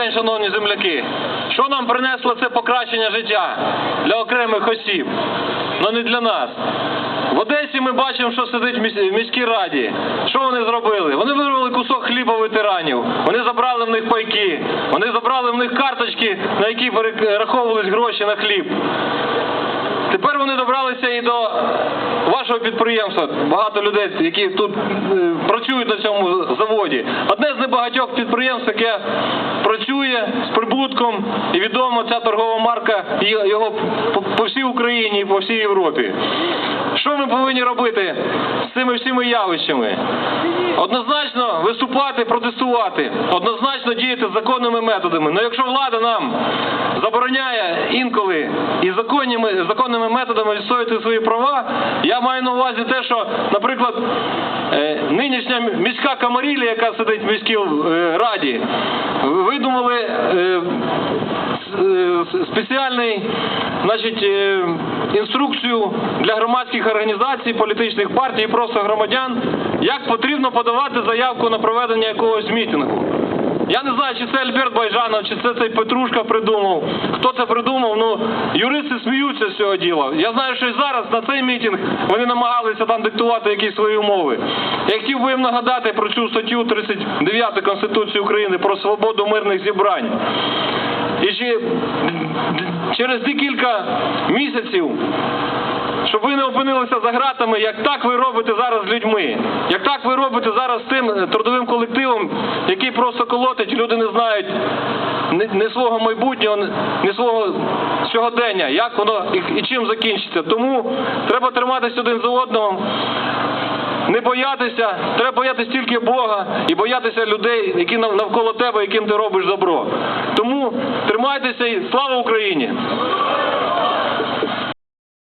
день, шановні земляки. Що нам принесло це покращення життя для окремих осіб, але не для нас. В Одесі ми бачимо, що сидить в міській раді. Що вони зробили? Вони вирвали кусок хліба ветеранів. Вони забрали в них пайки. Вони забрали в них карточки, на які перераховувались гроші на хліб. Тепер вони добралися і до вашого підприємства. Багато людей, які тут е, працюють на цьому заводі. Одне з небагатьох підприємств, яке працює з прибутком, і відомо ця торгова марка його по, всій Україні і по всій Європі. Що ми повинні робити з цими всіми явищами? Однозначно виступати, протестувати, однозначно діяти законними методами. Ну якщо влада нам забороняє інколи і законними, законними методами відстоювати свої права, я маю на увазі те, що, наприклад, е, нинішня міська камарілія, яка сидить в міській е, раді, видумали. е, спеціальний значить, інструкцію для громадських організацій, політичних партій і просто громадян, як потрібно подавати заявку на проведення якогось мітингу. Я не знаю, чи це Альберт Байжанов, чи це цей Петрушка придумав. Хто це придумав? Ну, юристи сміються з цього діла. Я знаю, що і зараз на цей мітинг вони намагалися там диктувати якісь свої умови. Я хотів би їм нагадати про цю статтю 39 Конституції України про свободу мирних зібрань. І ще через декілька місяців, щоб ви не опинилися за ґратами, як так ви робите зараз з людьми, як так ви робите зараз з тим е, трудовим колективом, який просто колотить, люди не знають ні свого майбутнього, ні- свого сьогодення, як воно і, чим закінчиться. Тому треба триматися один за одного. Не боятися, треба боятися тільки Бога і боятися людей, які нав- навколо тебе, яким ти робиш добро. Тому тримайтеся і слава Україні!